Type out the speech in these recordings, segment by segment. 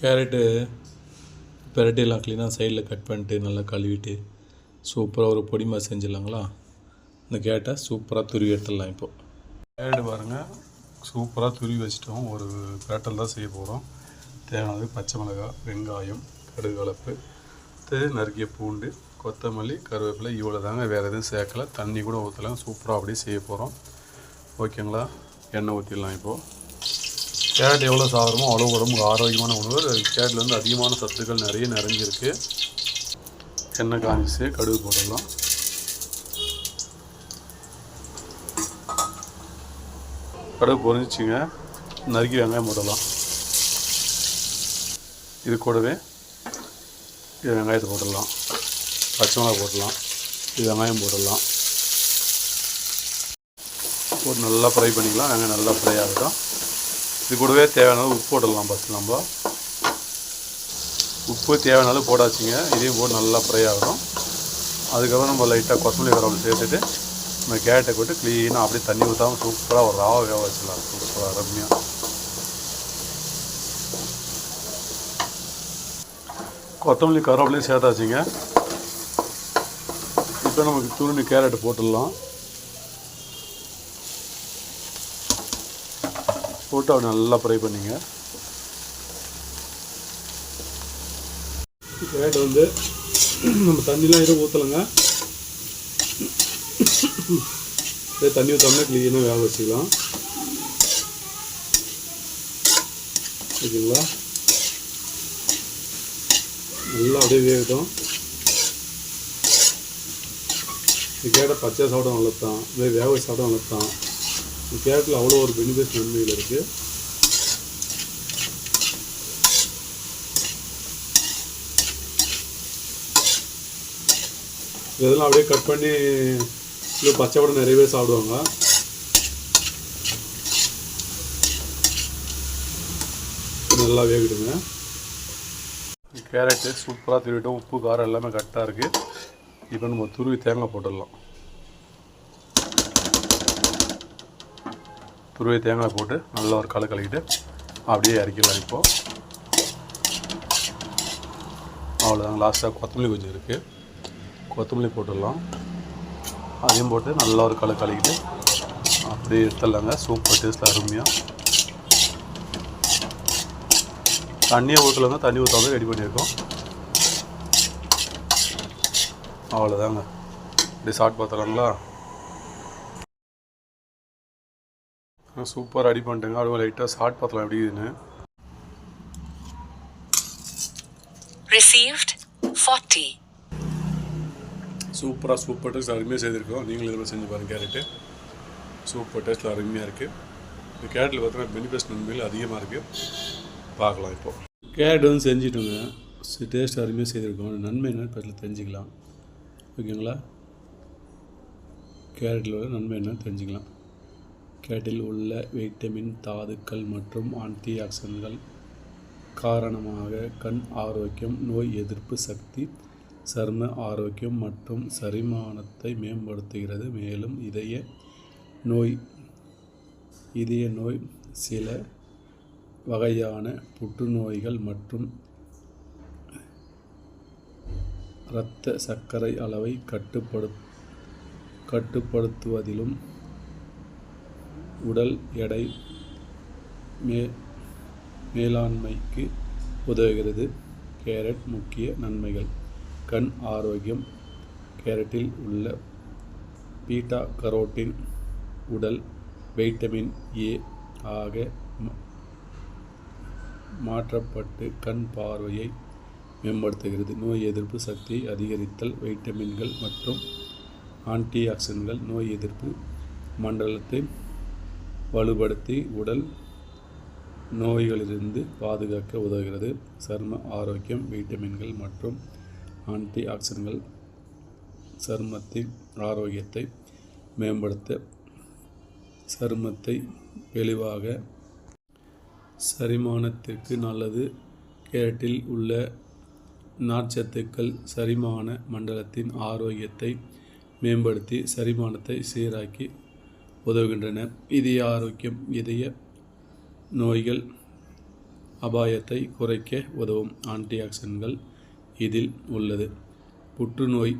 Carrot பெரட்டிலாம் க்ளீனாக சைடில் cut பண்ணிட்டு நல்லா கழுவிட்டு சூப்பராக ஒரு பொடிமா செஞ்சிடலாங்களா? இந்த கேரட்டை சூப்பராக துருவி எடுத்துடலாம் இப்போது கேரட்டு பாருங்கள் சூப்பராக துருவி வச்சிட்டோம். ஒரு பேட்டல் தான் செய்ய போகிறோம் தேவையானது பச்சை மிளகாய் வெங்காயம் கடுகு கலப்பு நறுக்கிய பூண்டு கொத்தமல்லி கருவேப்பிலை இவ்வளோ தாங்க வேறு எதுவும் சேர்க்கல. தண்ணி கூட ஊற்றலாம் சூப்பராக அப்படியே செய்ய போகிறோம் ஓகேங்களா? எண்ணெய் ஊற்றிடலாம் இப்போது கேரட் எவ்வளோ சாப்பிட்றோமோ அவ்வளோ உடம்புக்கு ஆரோக்கியமான உணவு. கேரட்டில் வந்து அதிகமான சத்துக்கள் நிறைய நிறைஞ்சிருக்கு. எண்ணெய் காஞ்சிச்சு கடுகு போட்டுடலாம். கடுகு பொரிஞ்சிச்சுங்க. நறுக்கி வெங்காயம் போடலாம் இது கூடவே இது வெங்காயத்தை போட்டுடலாம். பச்சை மிளகா போடலாம் இது வெங்காயம் போட்டுடலாம். போட்டு நல்லா ஃப்ரை பண்ணிக்கலாம். வெங்காயம் நல்லா ஃப்ரை ஆகட்டும். இது கூடவே தேவையான உப்பு போட்டுடலாம் ஃபஸ்ட் நம்ம. உப்பு தேவையான அளவு போடாச்சுங்க இதையும் போட்டு நல்லா ஃப்ரை ஆகணும் அதுக்கப்புறம் நம்ம லைட்டாக கொத்தமல்லி கரவல் சேர்த்துட்டு நம்ம கேரட்டை போட்டு க்ளீனாக அப்படியே தண்ணி ஊற்றாமல் சூப்பராக ஒரு ராவை வேக வச்சிடலாம். சூப்பராக ரம்மியாக கொத்தமல்லி கருவேப்பிலையும் சேர்த்தாச்சுங்க. இப்போ நமக்கு துருணி கேரட் போட்டுடலாம். போட்டு அவனை நல்லா ஃப்ரை பண்ணிங்க. கேரட் வந்து நம்ம தண்ணிலாம் எதுவும் ஊற்றலைங்க இதே தண்ணி ஊற்றாமலே க்ளீனாக வேக வச்சுக்கலாம். ஓகேங்களா? நல்லா அப்படியே வேகட்டும். இந்த கேரட்டை பச்சை சாப்பிட நல்லது தான் இதே வேக வச்சு சாப்பிட நல்லது தான் இந்த கேரட்டில் அவ்வளோ ஒரு பெனிஃபிட் நன்மையில் இருக்குது இதெல்லாம் அப்படியே கட் பண்ணி இல்லை பச்சை கூட நிறைய பேர் சாப்பிடுவாங்க. நல்லா வேகிடுங்க கேரட்டு சூப்பராக திருவிட்டோம் உப்பு காரம் எல்லாமே கரெக்டாக இருக்குது இப்போ நம்ம துருவி தேங்காய் போட்டுடலாம். துருவி தேங்காய் போட்டு நல்லா ஒரு கலை கலக்கிட்டு அப்படியே இறக்கிடலாம் இப்போது அவ்வளோதாங்க லாஸ்ட்டாக கொத்தமல்லி கொஞ்சம் இருக்குது கொத்தமல்லி போட்டுடலாம். அதையும் போட்டு நல்லா ஒரு கலை கலக்கிட்டு அப்படியே எடுத்துடலாங்க. சூப்பர் டேஸ்ட்டில் அருமையாக தண்ணியை ஊற்றலங்க தண்ணி ஊற்றாமல் ரெடி பண்ணியிருக்கோம். அவ்வளோதாங்க இப்படி சாப்பிட்டு பார்த்துலாங்களா சூப்பர் ரெடி பண்ணிட்டேங்க. அப்படியே லைட்டாக சாப்பிட்டு பார்த்தலாம் எப்படி இதுன்னு 40. சூப்பராக சூப்பர் டேஸ்ட் அருமையாக செய்திருக்கோம். நீங்களும் இதில் செஞ்சு பாருங்கள் கேரட்டு. சூப்பர் டேஸ்ட்டில் அருமையாக இருக்குது இந்த கேரட்டில் பார்த்தீங்கன்னா பெனிஃபிட்ஸ் நன்மைகள் அதிகமாக இருக்குது பார்க்கலாம் இப்போ. கேரட் வந்து செஞ்சுட்டோங்க. டேஸ்ட் அருமையாக செய்திருக்கோம். நன்மை என்னன்னு பற்றில தெரிஞ்சுக்கலாம். ஓகேங்களா? கேரட்டில் நன்மை என்னன்னு தெரிஞ்சுக்கலாம். கேட்டில் உள்ள வைட்டமின் தாதுக்கள் மற்றும் ஆன்டிஆக்சிடன்ட்கள் காரணமாக கண் ஆரோக்கியம் நோய் எதிர்ப்பு சக்தி சரும ஆரோக்கியம் மற்றும் சரிமானத்தை மேம்படுத்துகிறது. மேலும் இதய நோய் இதய நோய் சில வகையான புற்றுநோய்கள் மற்றும் இரத்த சர்க்கரை அளவை கட்டுப்படு கட்டுப்படுத்துவதிலும் உடல் எடை மே மேலாண்மைக்கு உதவுகிறது. கேரட் முக்கிய நன்மைகள். கண் ஆரோக்கியம். கேரட்டில் உள்ள பீட்டா கரோட்டின் உடல் வைட்டமின் ஏ ஆக ம- மாற்றப்பட்டு கண் பார்வையை மேம்படுத்துகிறது. நோய் எதிர்ப்பு சக்தியை அதிகரித்தல் வைட்டமின்கள் மற்றும் ஆன்டி ஆக்சிடன்ட்கள் நோய் எதிர்ப்பு மண்டலத்தை வலுப்படுத்தி உடல் நோய்களிலிருந்து பாதுகாக்க உதவுகிறது. சரும ஆரோக்கியம் வைட்டமின்கள் மற்றும் ஆன்டி ஆக்சிடன்கள் சருமத்தின் ஆரோக்கியத்தை மேம்படுத்த சருமத்தை தெளிவாக சரிமானத்திற்கு நல்லது. கேரட்டில் உள்ள நார்ச்சத்துக்கள் சரிமான மண்டலத்தின் ஆரோக்கியத்தை மேம்படுத்தி சரிமானத்தை சீராக்கி உதவுகின்றன. இதய ஆரோக்கியம் இதய நோய்கள் அபாயத்தை குறைக்க உதவும் ஆன்டிஆக்சிடன்ட்கள் இதில் உள்ளது. புற்றுநோய்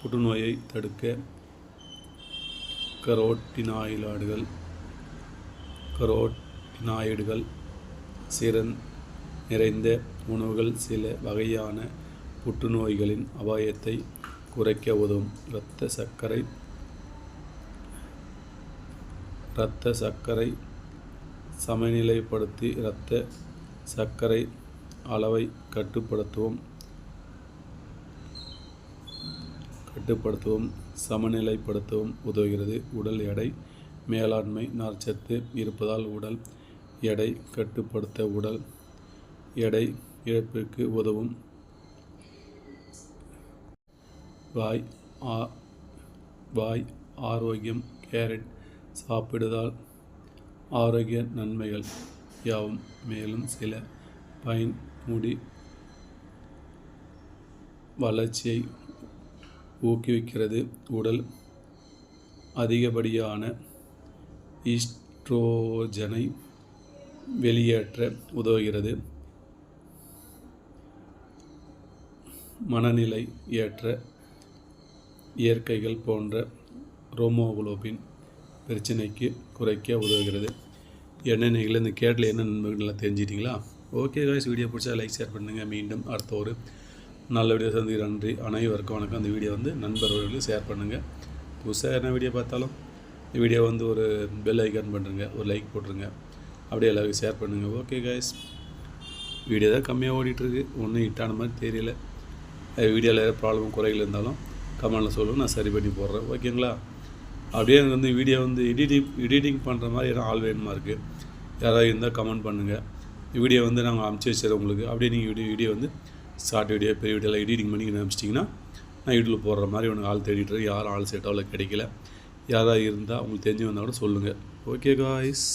புற்றுநோயை தடுக்க கரோட்டினாயிலாடுகள் கரோட்டினாய்டுகள் சிறன் நிறைந்த உணவுகள் சில வகையான புற்றுநோய்களின் அபாயத்தை குறைக்க உதவும். இரத்த சர்க்கரை இரத்த சர்க்கரை சமநிலைப்படுத்தி இரத்த சர்க்கரை அளவை கட்டுப்படுத்தவும். கட்டுப்படுத்தவும் சமநிலைப்படுத்தவும் உதவுகிறது. உடல் எடை மேலாண்மை நார்ச்சத்து இருப்பதால் உடல் எடை கட்டுப்படுத்த உடல் எடை இழப்பிற்கு உதவும். வாய் ஆ வாய் ஆரோக்கியம் கேரட் சாப்பிடுதல் ஆரோக்கிய நன்மைகள் யாவும் மேலும் சில பயன் முடி வளர்ச்சியை ஊக்குவிக்கிறது. உடல் அதிகப்படியான ஈஸ்ட்ரோஜனை வெளியேற்ற உதவுகிறது. மனநிலை ஏற்ற இயற்கைகள் போன்ற ரோமோகுளோபின் பிரச்சனைக்கு குறைக்க உதவுகிறது. எண்ணெய்கள் இந்த கேட்டில் என்ன நண்பர்கள்லாம் தெரிஞ்சிட்டிங்களா ஓகே காய்ஸ் வீடியோ பிடிச்சா லைக் ஷேர் பண்ணுங்கள் மீண்டும் அடுத்த ஒரு நல்ல வீடியோ சந்தி நன்றி. அனைவருக்கும் வணக்கம். அந்த வீடியோ வந்து நண்பர்களுக்கு ஷேர் பண்ணுங்கள் புதுசாக என்ன வீடியோ பார்த்தாலும் இந்த வீடியோ வந்து ஒரு பெல் ஐக்கான் பண்ணுறங்க ஒரு லைக் போட்டுருங்க. அப்படியே எல்லாருக்கும் ஷேர் பண்ணுங்கள் ஓகே காய்ஸ் வீடியோ தான் கம்மியாக ஓடிட்டுருக்கு. ஒன்றும் ஹிட்டான மாதிரி தெரியல. வீடியோவில் ஏதாவது ப்ராப்ளம் குறைகள் இருந்தாலும் கமெண்டில் சொல்லுங்கள் நான் சரி பண்ணி போடுறேன். ஓகேங்களா அப்படியே எனக்கு வந்து வீடியோ வந்து எடிட்டிங் எடிட்டிங் பண்ணுற மாதிரி எதாவது ஆள் வேணுமா இருக்குது யாராவது இருந்தால் கமெண்ட் பண்ணுங்கள் வீடியோ வந்து நாங்கள் அமுச்சு வச்சுருவோம் உங்களுக்கு. அப்படியே நீங்கள் வீடியோ வீடியோ வந்து ஷார்ட் வீடியோ பெரிய வீடியோலாம் எடிட்டிங் பண்ணி அனுப்பிச்சிட்டிங்கன்னா நான் வீட்டில் போடுற மாதிரி உனக்கு ஆள் தேடிட்டு யாரும் ஆள் செட்டாவில் கிடைக்கல. யாராவது இருந்தால் உங்களுக்கு தெரிஞ்சு வந்தால் கூட சொல்லுங்கள் ஓகே காய்ஸ்